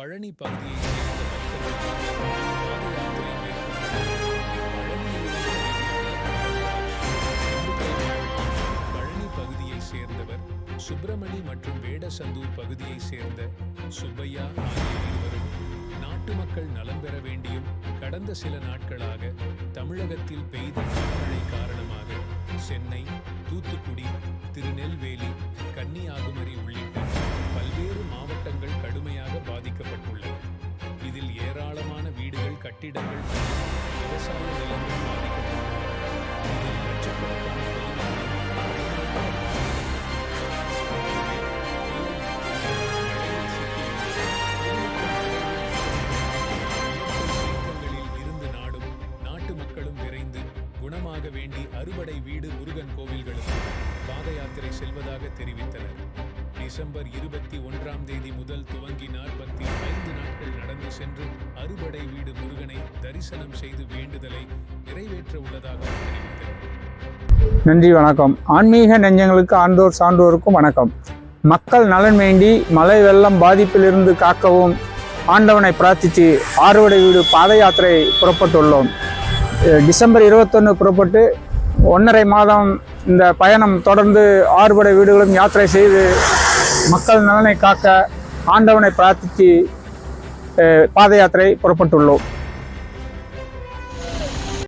பழனி பகுதியை சேர்ந்த பக்தர்கள் பழனி பகுதியை சேர்ந்தவர் சுப்பிரமணி மற்றும் வேடசந்தூர் பகுதியை சேர்ந்த சுப்பையா ஆகிய இருவரும் நாட்டு மக்கள் நலம் பெற வேண்டியும் கடந்த சில நாட்களாக தமிழகத்தில் பெய்த மழை கட்டிடங்கள் விவசாய நிலங்கள் பாதிக்கப்பட்டுள்ளன லட்சக்கணக்கான இருந்து நாடும் நாட்டு மக்களும் விரைந்து குணமாக வேண்டி அறுபடை வீடு முருகன் கோவில்களுக்கு பாத யாத்திரை செல்வதாக தெரிவித்தனர். டிசம்பர் இருபத்தி ஒன்றாம் தேதி முதல் துவங்கி நாற்பத்தி ஐந்து நாட்கள் நடந்து சென்று அறுபடை வீடு முருகனை தரிசனம் செய்து வேண்டுதலை நிறைவேற்ற உள்ளதாக நன்றி வணக்கம். ஆன்மீக நெஞ்சங்களுக்கு ஆண்டோர் சான்றோருக்கும் வணக்கம். மக்கள் நலன் வேண்டி மழை வெள்ளம் பாதிப்பிலிருந்து காக்கவும் ஆண்டவனை பிரார்த்தித்து ஆறுவடை வீடு பாத யாத்திரை புறப்பட்டுள்ளோம். டிசம்பர் இருபத்தொன்று புறப்பட்டு ஒன்றரை மாதம் இந்த பயணம் தொடர்ந்து ஆறுபடை வீடுகளும் யாத்திரை செய்து மக்கள் நலனை காக்க ஆண்டவனை பிரார்த்தித்து பாத யாத்திரை புறப்பட்டுள்ளோம்.